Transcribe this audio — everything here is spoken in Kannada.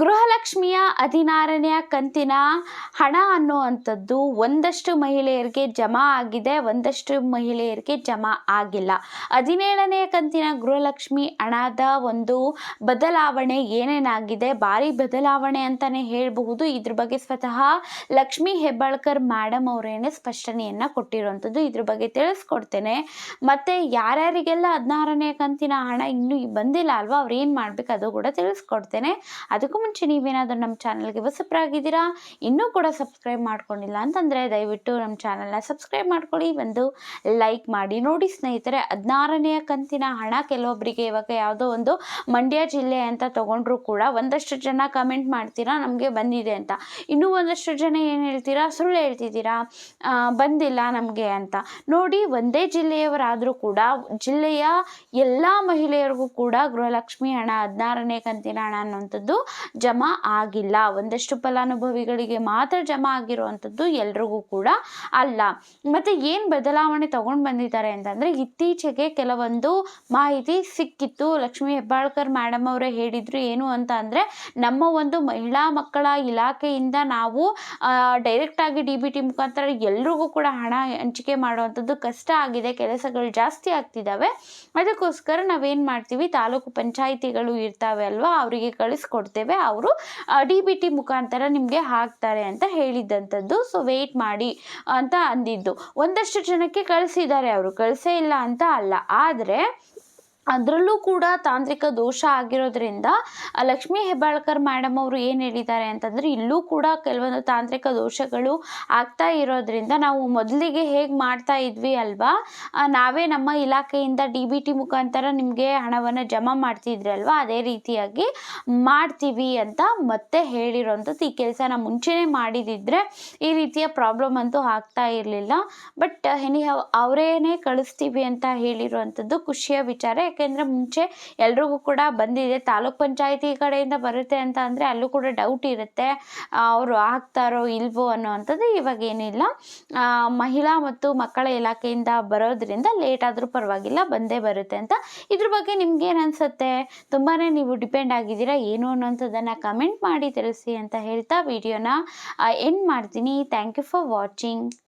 ಗೃಹಲಕ್ಷ್ಮಿಯ ಹದಿನಾರನೆಯ ಕಂತಿನ ಹಣ ಅನ್ನುವಂಥದ್ದು ಒಂದಷ್ಟು ಮಹಿಳೆಯರಿಗೆ ಜಮಾ ಆಗಿದೆ, ಒಂದಷ್ಟು ಮಹಿಳೆಯರಿಗೆ ಜಮಾ ಆಗಿಲ್ಲ. ಹದಿನೇಳನೆಯ ಕಂತಿನ ಗೃಹಲಕ್ಷ್ಮಿ ಹಣದ ಒಂದು ಬದಲಾವಣೆ ಏನೇನಾಗಿದೆ? ಭಾರಿ ಬದಲಾವಣೆ ಅಂತಲೇ ಹೇಳಬಹುದು. ಇದ್ರ ಬಗ್ಗೆ ಸ್ವತಃ ಲಕ್ಷ್ಮಿ ಹೆಬ್ಬಾಳ್ಕರ್ ಮೇಡಮ್ ಅವರೇನೆ ಸ್ಪಷ್ಟನೆಯನ್ನು ಕೊಟ್ಟಿರುವಂಥದ್ದು. ಇದ್ರ ಬಗ್ಗೆ ತಿಳಿಸ್ಕೊಡ್ತೇನೆ. ಮತ್ತು ಯಾರ್ಯಾರಿಗೆಲ್ಲ ಹದಿನಾರನೇ ಕಂತಿನ ಹಣ ಇನ್ನೂ ಬಂದಿಲ್ಲ ಅಲ್ವಾ? ಅವ್ರು ಏನು ಮಾಡಬೇಕು ಅದು ಕೂಡ ತಿಳಿಸ್ಕೊಡ್ತೇನೆ. ಅದಕ್ಕೂ ಮುಂಚೆ ನೀವೇನಾದರೂ ನಮ್ಮ ಚಾನಲ್ಗೆ ಹೊಸಬ್ರಾಗಿದ್ದೀರಾ ಇನ್ನೂ ಕೂಡ ಸಬ್ಸ್ಕ್ರೈಬ್ ಮಾಡ್ಕೊಂಡಿಲ್ಲ ಅಂತಂದರೆ ದಯವಿಟ್ಟು ನಮ್ಮ ಚಾನಲ್ನ ಸಬ್ಸ್ಕ್ರೈಬ್ ಮಾಡ್ಕೊಳ್ಳಿ. ಒಂದು ಲೈಕ್ ಮಾಡಿ. ನೋಡಿ ಸ್ನೇಹಿತರೆ ಹದಿನಾರನೆಯ ಕಂತಿನ ಹಣ ಕೆಲವೊಬ್ಬರಿಗೆ ಇವಾಗ ಯಾವುದೋ ಒಂದು ಮಂಡ್ಯ ಜಿಲ್ಲೆ ಅಂತ ತೊಗೊಂಡ್ರು ಕೂಡ ಒಂದಷ್ಟು ಜನ ಕಮೆಂಟ್ ಮಾಡ್ತೀರಾ? ನಮಗೆ ಬಂದಿದೆ ಅಂತ. ಇನ್ನೂ ಒಂದಷ್ಟು ಜನ ಏನು ಹೇಳ್ತೀರಾ? ಸುಳ್ಳು ಹೇಳ್ತಿದ್ದೀರಾ? ಬಂದಿಲ್ಲ ನಮಗೆ ಅಂತ. ನೋಡಿ, ಒಂದೇ ಜಿಲ್ಲೆಯವರಾದರೂ ಕೂಡ ಜಿಲ್ಲೆಯ ಎಲ್ಲ ಮಹಿಳೆಯರಿಗೂ ಕೂಡ ಗೃಹಲಕ್ಷ್ಮಿ ಹಣ, ಹದಿನಾರನೇ ಕಂತಿನ ಹಣ ಅನ್ನುವಂಥದ್ದು ಜಮಾ ಆಗಿಲ್ಲ. ಒಂದಷ್ಟು ಫಲಾನುಭವಿಗಳಿಗೆ ಮಾತ್ರ ಜಮಾ ಆಗಿರುವಂಥದ್ದು ಎಲ್ರಿಗೂ ಕೂಡ ಅಲ್ಲ. ಮತ್ತು ಏನು ಬದಲಾವಣೆ ತಗೊಂಡು ಬಂದಿದ್ದಾರೆ ಅಂತಂದರೆ ಇತ್ತೀಚೆಗೆ ಕೆಲವೊಂದು ಮಾಹಿತಿ ಸಿಕ್ಕಿತ್ತು. ಲಕ್ಷ್ಮೀ ಹೆಬ್ಬಾಳ್ಕರ್ ಮೇಡಮ್ ಅವರೇ ಹೇಳಿದ್ರು ಏನು ಅಂತ ಅಂದರೆ, ನಮ್ಮ ಒಂದು ಮಹಿಳಾ ಮಕ್ಕಳ ಇಲಾಖೆಯಿಂದ ನಾವು ಡೈರೆಕ್ಟಾಗಿ ಡಿ ಬಿ ಟಿ ಮುಖಾಂತರ ಎಲ್ರಿಗೂ ಕೂಡ ಹಣ ಹಂಚಿಕೆ ಮಾಡುವಂಥದ್ದು ಕಷ್ಟ ಆಗಿದೆ. ಕೆಲಸಗಳು ಜಾಸ್ತಿ ಆಗ್ತಿದ್ದಾವೆ. ಅದಕ್ಕೋಸ್ಕರ ನಾವೇನು ಮಾಡ್ತೀವಿ? ತಾಲೂಕು ಪಂಚಾಯಿತಿಗಳು ಇರ್ತಾವೆ ಅಲ್ವಾ? ಅವರಿಗೆ ಕಳಿಸ್ಕೊಡ್ತೇವೆ. ಅವರು ಡಿ ಬಿ ಟಿ ಮುಖಾಂತರ ನಿಮಗೆ ಹಾಕ್ತಾರೆ ಅಂತ ಹೇಳಿದ್ದಂಥದ್ದು ಸೊ ವೆಯ್ಟ್ ಮಾಡಿ ಅಂತ ಅಂದಿದ್ದು. ಒಂದಷ್ಟು ಜನಕ್ಕೆ ಕಳಿಸಿದ್ದಾರೆ ಅವರು. ಕಳಿಸೇ ಇಲ್ಲ ಅಂತ ಅಲ್ಲ. ಆದರೆ ಅದರಲ್ಲೂ ಕೂಡ ತಾಂತ್ರಿಕ ದೋಷ ಆಗಿರೋದ್ರಿಂದ ಲಕ್ಷ್ಮೀ ಹೆಬ್ಬಾಳ್ಕರ್ ಮೇಡಮ್ ಅವರು ಏನು ಹೇಳಿದ್ದಾರೆ ಅಂತಂದರೆ, ಇಲ್ಲೂ ಕೂಡ ಕೆಲವೊಂದು ತಾಂತ್ರಿಕ ದೋಷಗಳು ಆಗ್ತಾ ಇರೋದ್ರಿಂದ ನಾವು ಮೊದಲಿಗೆ ಹೇಗೆ ಮಾಡ್ತಾ ಇದ್ವಿ ಅಲ್ವಾ ನಾವೇ ನಮ್ಮ ಇಲಾಖೆಯಿಂದ ಡಿ ಬಿ ಟಿ ಮುಖಾಂತರ ನಿಮಗೆ ಹಣವನ್ನು ಜಮಾ ಮಾಡ್ತಿದ್ರಿ ಅಲ್ವಾ, ಅದೇ ರೀತಿಯಾಗಿ ಮಾಡ್ತೀವಿ ಅಂತ ಮತ್ತೆ ಹೇಳಿರೋಂಥದ್ದು. ಈ ಕೆಲಸನ ಮುಂಚೆನೇ ಮಾಡಿದಿದ್ರೆ ಈ ರೀತಿಯ ಪ್ರಾಬ್ಲಮ್ ಅಂತೂ ಆಗ್ತಾ ಇರಲಿಲ್ಲ. ಬಟ್ ಎನಿ ಅವರೇನೇ ಕಳಿಸ್ತೀವಿ ಅಂತ ಹೇಳಿರುವಂಥದ್ದು ಖುಷಿಯ ವಿಚಾರ. ಯಾಕೆಂದರೆ ಮುಂಚೆ ಎಲ್ರಿಗೂ ಕೂಡ ಬಂದಿದೆ. ತಾಲೂಕ್ ಪಂಚಾಯತಿ ಕಡೆಯಿಂದ ಬರುತ್ತೆ ಅಂತ ಅಂದರೆ ಅಲ್ಲೂ ಕೂಡ ಡೌಟ್ ಇರುತ್ತೆ. ಅವರು ಹಾಕ್ತಾರೋ ಇಲ್ವೋ ಅನ್ನೋವಂಥದ್ದು ಇವಾಗ ಏನಿಲ್ಲ. ಮಹಿಳಾ ಮತ್ತು ಮಕ್ಕಳ ಇಲಾಖೆಯಿಂದ ಬರೋದ್ರಿಂದ ಲೇಟ್ ಆದರೂ ಪರವಾಗಿಲ್ಲ, ಬಂದೇ ಬರುತ್ತೆ ಅಂತ. ಇದ್ರ ಬಗ್ಗೆ ನಿಮ್ಗೆ ಅನ್ಸುತ್ತೆ ಅನಿಸುತ್ತೆ? ತುಂಬಾ ನೀವು ಡಿಪೆಂಡ್ ಆಗಿದ್ದೀರಾ, ಏನು ಅನ್ನೋಂಥದ್ದನ್ನು ಕಮೆಂಟ್ ಮಾಡಿ ತಿಳಿಸಿ ಅಂತ ಹೇಳ್ತಾ ವಿಡಿಯೋನ ಎಂಡ್ ಮಾಡ್ತೀನಿ. Thank you for watching